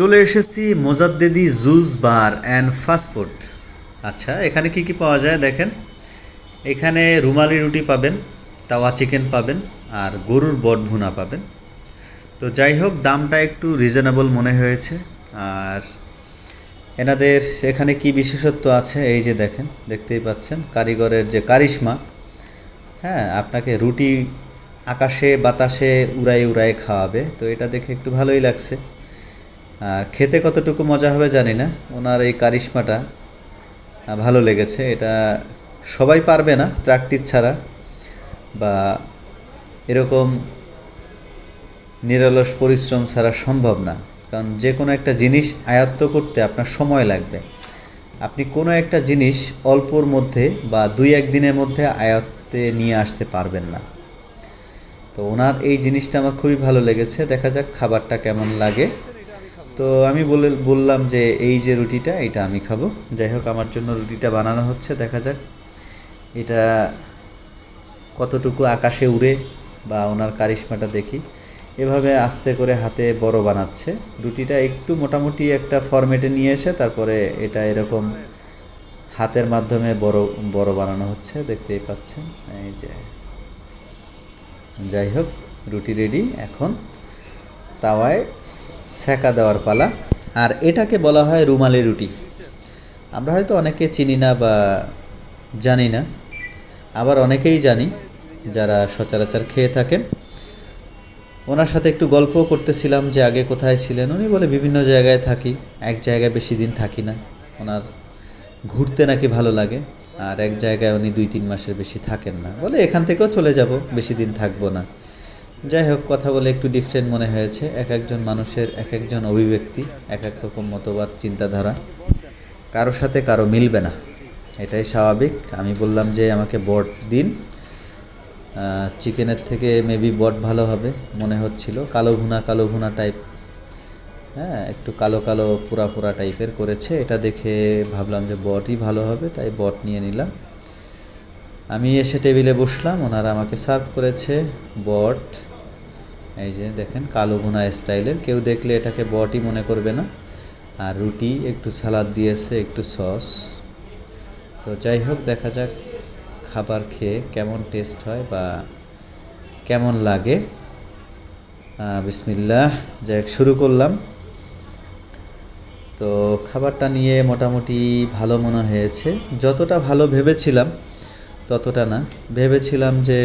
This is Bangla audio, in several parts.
চলে এসেছি Mojaddedi juice bar and fast food আচ্ছা এখানে কি কি পাওয়া যায় দেখেন? এখানে রুমালি রুটি পাবেন, তাওয়া চিকেন পাবেন আর গরুর বট ভুনা পাবেন। তো যাই হোক, দামটা একটু রিজনেবল মনে হয়েছে। আর এনাদের এখানে কি বিশেষত্ব আছে? এই যে দেখেন, দেখতেই পাচ্ছেন কারিগরের যে কারিশমা। হ্যাঁ আপনাকে রুটি আকাশে বাতাসে উড়াই উড়াই খাওয়াবে। তো এটা দেখে একটু ভালোই লাগছে। খেতে কতটুকু মজা হবে জানি না। ওনার এই কারিশমাটা ভালো লেগেছে। এটা সবাই পারবে না প্র্যাকটিস ছাড়া। বা এরকম নিরলস পরিশ্রম ছাড়া সম্ভব না। কারণ যে কোনো একটা জিনিস আয়ত্ত করতে আপনার সময় লাগবে। আপনি কোনো একটা জিনিস অল্পর মধ্যে বা দুই এক দিনের মধ্যে আয়ত্তে নিয়ে আসতে পারবেন না। তো ওনার এই জিনিসটা আমার খুবই ভালো লেগেছে। দেখা যাক খাবারটা কেমন লাগে। তো আমি বলে, বললাম যে এই যে রুটিটা, এটা আমি খাব। যাই হোক, আমার জন্য রুটিটা বানানো হচ্ছে, দেখা যাক। এটা কতটুকু আকাশে উড়ে বা ওনার কারিশমাটা দেখি। এভাবে আস্তে করে হাতে বড় বানাচ্ছে। রুটিটা একটু মোটামুটি একটা ফরম্যাটে নিয়ে এসে তারপরে এটা এরকম হাতের মাধ্যমে বড় বড় বানানো হচ্ছে, দেখতেই পাচ্ছেন। এই যে। যাই হোক, রুটি রেডি, এখন তাওয়ায় সেকা দেওয়ার পালা। আর এটাকে বলা হয় রুমালি রুটি। আমরা হয়তো অনেকে চিনি না বা জানি না, আবার অনেকেই জানি যারা সচরাচর খেয়ে থাকেন। ওনার সাথে একটু গল্পও করতেছিলাম যে আগে কোথায় ছিলেন। উনি বলে, বিভিন্ন জায়গায় থাকি, এক জায়গায় বেশি দিন থাকি না। ওনার ঘুরতে নাকি ভালো লাগে, আর এক জায়গায় উনি দুই তিন মাসের বেশি থাকেন না। বলে, এখান থেকেও চলে যাব, বেশি দিন থাকব না। যাই হোক কথা বলে একটু ডিফারেন্ট মনে হয়েছে। এক একজন মানুষের এক একজন অভিব্যক্তি, এক এক রকম মতবাদ, চিন্তাধারা। কারোর সাথে কারও মিলবে না। এটাই স্বাভাবিক। আমি বললাম যে, আমাকে বট দিন। চিকেনের থেকে মেবি বট ভালো হবে, মনে হচ্ছিল। কালো ভুনা কালো ভুনা টাইপ হ্যাঁ একটু কালো কালো পুরা পুরা টাইপের করেছে। এটা দেখে ভাবলাম যে, বটই ভালো হবে, তাই বট নিয়ে নিলাম। আমি এসে টেবিলে বসলাম। ওনারা আমাকে সার্ভ করেছে বট। এই যে দেখেন, কালো ভুনা স্টাইলের। কেউ দেখলে এটাকে বটই মনে করবে না। আর রুটি, একটু সালাদ দিয়েছে, একটু সস। তো যাই হোক, দেখা যাক খাবার খেয়ে কেমন টেস্ট হয় বা কেমন লাগে। বিসমিল্লাহ, যাই শুরু করলাম। তো খাবারটা নিয়ে মোটামুটি ভালো মনে হয়েছে। যতটা ভালো ভেবেছিলাম, ততটা না। ভেবেছিলাম যে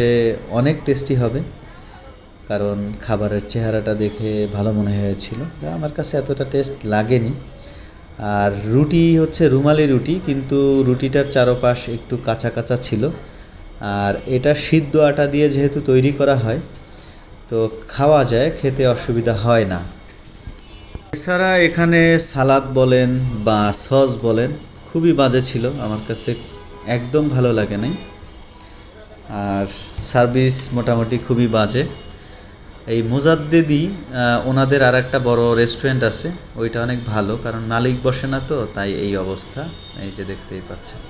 অনেক টেস্টি হবে। কারণ খাবারের চেহারাটা দেখে ভালো মনে হয়েছিল। আমার কাছে এতটা টেস্ট লাগেনি। আর রুটি হচ্ছে রুমালি রুটি, কিন্তু রুটিটার চারপাশ একটু কাঁচা কাঁচা ছিল। আর এটা সিদ্ধ আটা দিয়ে যেহেতু তৈরি করা হয়, তো খাওয়া যায়, খেতে অসুবিধা হয় না। এছাড়া এখানে সালাদ বলেন বা সস বলেন, খুবই বাজে ছিল। আমার কাছে একদম ভালো লাগে নাই। আর সার্ভিস মোটামুটি খুবই বাজে। এই মোজাদ্দেদি ওনাদের আর একটা বড় রেস্টুরেন্ট আছে, ওইটা অনেক ভালো, কারণ মালিক বসে না তো, তাই এই অবস্থা, এই যে দেখতেই পাচ্ছেন।